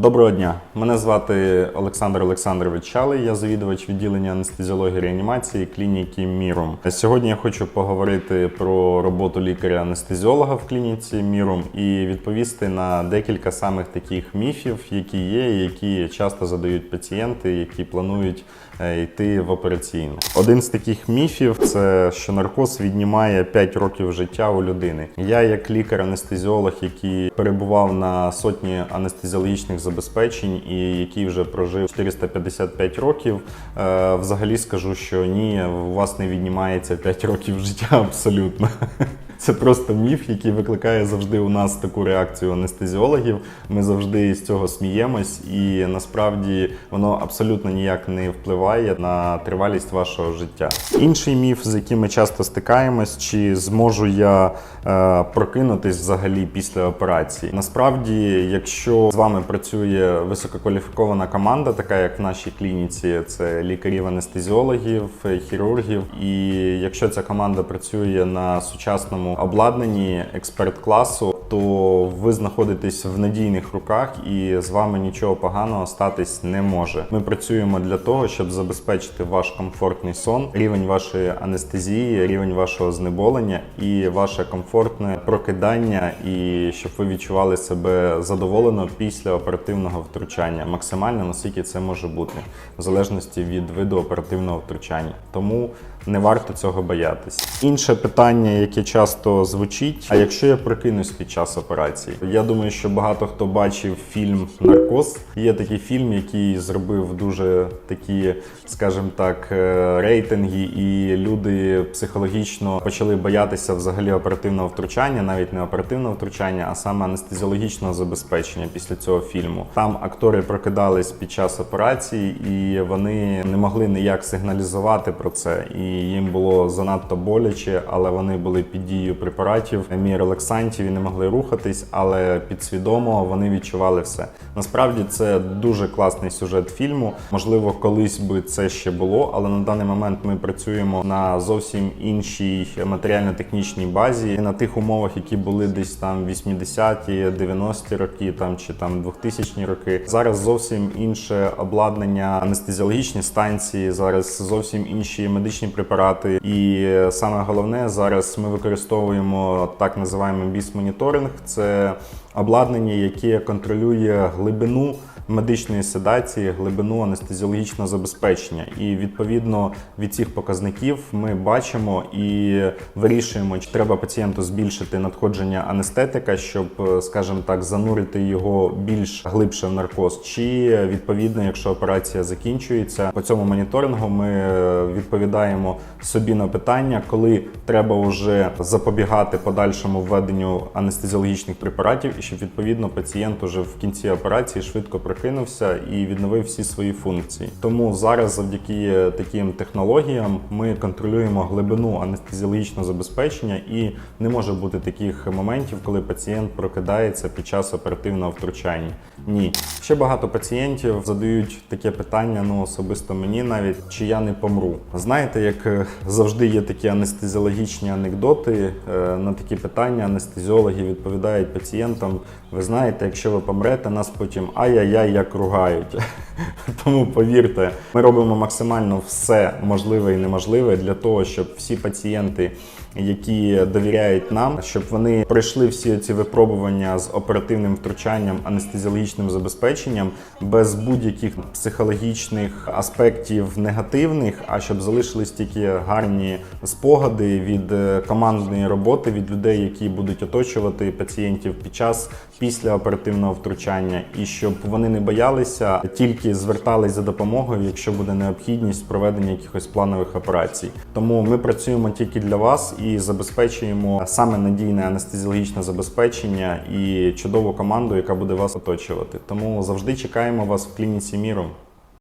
Доброго дня. Мене звати Олександр Олександрович Чалий. Я завідувач відділення анестезіології реанімації клініки Мірум. Сьогодні я хочу поговорити про роботу лікаря-анестезіолога в клініці Мірум і відповісти на декілька самих таких міфів, які є, які часто задають пацієнти, які планують е, йти в операційну. Один з таких міфів це що наркоз віднімає 5 років життя у людини. Я, як лікар-анестезіолог, який перебував на сотні анестезіологічних забезпечень і який вже прожив 455 років, е, взагалі скажу, що ні, у вас не віднімається 5 років життя абсолютно. Це просто міф, який викликає завжди у нас таку реакцію анестезіологів. Ми завжди з цього сміємось, і насправді воно абсолютно ніяк не впливає на тривалість вашого життя. Інший міф, з яким ми часто стикаємось, чи зможу я е, прокинутись взагалі після операції. Насправді, якщо з вами працює висококваліфікована команда, така як в нашій клініці, це лікарів-анестезіологів, хірургів, і якщо ця команда працює на сучасному обладнанні експерт-класу, то ви знаходитесь в надійних руках і з вами нічого поганого статись не може. Ми працюємо для того, щоб забезпечити ваш комфортний сон, рівень вашої анестезії, рівень вашого знеболення і ваше комфортне прокидання, і щоб ви відчували себе задоволено після оперативного втручання, максимально наскільки це може бути, в залежності від виду оперативного втручання. Тому не варто цього боятись. Інше питання, яке часто звучить: а якщо я прокинусь під час операції? Я думаю, що багато хто бачив фільм Наркоз. Є такий фільм, який зробив дуже такі, скажімо так, е, рейтинги, і люди психологічно почали боятися взагалі оперативного втручання, навіть не оперативного втручання, а саме анестезіологічного забезпечення після цього фільму. Там актори прокидались під час операції, і вони не могли ніяк сигналізувати про це. І їм було занадто боляче, але вони були під дією препаратів, міорелаксантів і не могли рухатись, але підсвідомо вони відчували все. Насправді це дуже класний сюжет фільму. Можливо, колись би це ще було, але на даний момент ми працюємо на зовсім іншій матеріально-технічній базі, на тих умовах, які були десь там 80-ті, 90-ті роки, там чи там 2000-ні роки. Зараз зовсім інше обладнання, анестезіологічні станції, зараз зовсім інші медичні препарати. І саме головне зараз ми використовуємо так називаємо біс-моніторинг. Це обладнання, яке контролює глибину медичної седації, глибину анестезіологічного забезпечення. І відповідно від цих показників ми бачимо і вирішуємо, чи треба пацієнту збільшити надходження анестетика, щоб, скажімо так, занурити його більш глибше в наркоз, чи відповідно, якщо операція закінчується, по цьому моніторингу ми відповідаємо собі на питання, коли треба вже запобігати подальшому введенню анестезіологічних препаратів, і щоб відповідно пацієнт уже в кінці операції швидко прокинувся і відновив всі свої функції. Тому зараз, завдяки таким технологіям, ми контролюємо глибину анестезіологічного забезпечення, і не може бути таких моментів, коли пацієнт прокидається під час оперативного втручання. Ні, ще багато пацієнтів задають таке питання, ну особисто мені навіть чи я не помру. Знаєте, як е, завжди є такі анестезіологічні анекдоти. е, На такі питання анестезіологи відповідають пацієнтам: ви знаєте, якщо ви помрете, нас потім ай-яй-яй як ругають. Тому повірте, ми робимо максимально все можливе і неможливе для того, щоб всі пацієнти, які довіряють нам, щоб вони пройшли всі ці випробування з оперативним втручанням, анестезіологічним забезпеченням без будь-яких психологічних аспектів негативних, а щоб залишились тільки гарні спогади від е, командної роботи, від людей, які будуть оточувати пацієнтів під час після оперативного втручання, і щоб вони не боялися, тільки звертались за допомогою, якщо буде необхідність проведення якихось планових операцій. Тому ми працюємо тільки для вас і забезпечуємо саме надійне анестезіологічне забезпечення і чудову команду, яка буде вас оточувати. Тому завжди чекаємо вас в клініці міру.